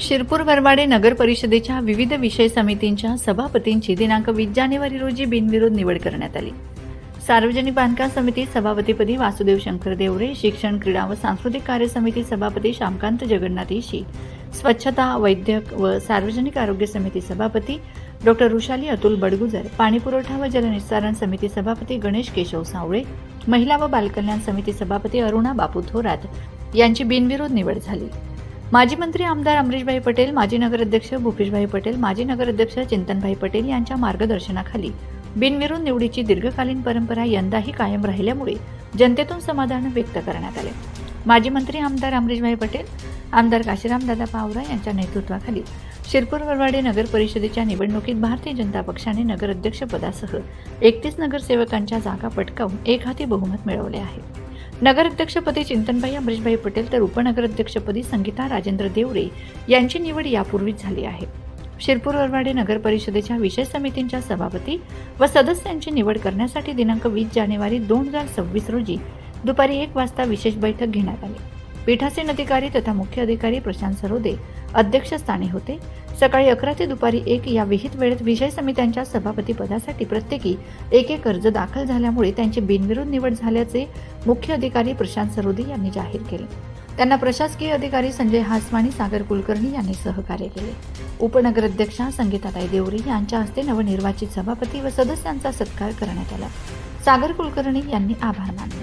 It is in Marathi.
शिरपूर वरवाडे नगर परिषदेच्या विविध विषय समितींच्या सभापतींची दिनांक वीस जानेवारी रोजी बिनविरोध निवड करण्यात आली. सार्वजनिक बांधकाम समिती सभापतीपदी वासुदेव शंकर देवरे शिक्षण क्रीडा व सांस्कृतिक कार्य समिती सभापती श्यामकांत जगन्नाथ ईशी स्वच्छता वैद्यक व सार्वजनिक आरोग्य समिती सभापती डॉक्टर रुशाली अतुल बडगुजर पाणीपुरवठा व जलनिस्सारण समिती सभापती गणेश केशव सावळे महिला व बालकल्याण समिती सभापती अरुणा बापू थोरात यांची बिनविरोध निवड झाली. माजी मंत्री आमदार अमरीशभाई पटेल माजी नगराध्यक्ष भूपेशभाई पटेल माजी नगराध्यक्ष चिंतनभाई पटेल यांच्या मार्गदर्शनाखाली बिनविरोध निवडीची दीर्घकालीन परंपरा यंदाही कायम राहिल्यामुळे जनतेतून समाधान व्यक्त करण्यात आले. माजी मंत्री आमदार अमरीशभाई पटेल आमदार काशीरामदादा पावरा यांच्या नेतृत्वाखाली शिरपूर वरवाडे नगर परिषदेच्या निवडणुकीत भारतीय जनता पक्षाने नगराध्यक्षपदासह एकतीस नगरसेवकांच्या जागा पटकावून एक हाती बहुमत मिळवले आहे. नगराध्यक्षपदी चिंतनबाई अमरीशभाई पटेल तर उपनगराध्यक्षपदी संगीता राजेंद्र देवरे यांची निवड यापूर्वीच झाली आहे. शिरपूर वरवाडे नगर परिषदेच्या विषय समितींच्या सभापती व सदस्यांची निवड करण्यासाठी दिनांक वीस जानेवारी दोन हजार सव्वीस रोजी दुपारी एक वाजता विशेष बैठक घेण्यात आली. पीठासीन अधिकारी तथा मुख्य अधिकारी प्रशांत सरोदे अध्यक्षस्थानी होते. सकाळी अकरा ते दुपारी एक या विहित वेळेत विषय समित्यांच्या सभापती पदासाठी प्रत्येकी एक एक अर्ज दाखल झाल्यामुळे त्यांची बिनविरोध निवड झाल्याचे मुख्य अधिकारी प्रशांत सरोदे यांनी जाहीर केले. त्यांना प्रशासकीय अधिकारी संजय हासवाणी सागर कुलकर्णी यांनी सहकार्य केले. उपनगराध्यक्षा संगीताताई देवरे यांच्या हस्ते नवनिर्वाचित सभापती व सदस्यांचा सत्कार करण्यात आला. सागर कुलकर्णी यांनी आभार मानले.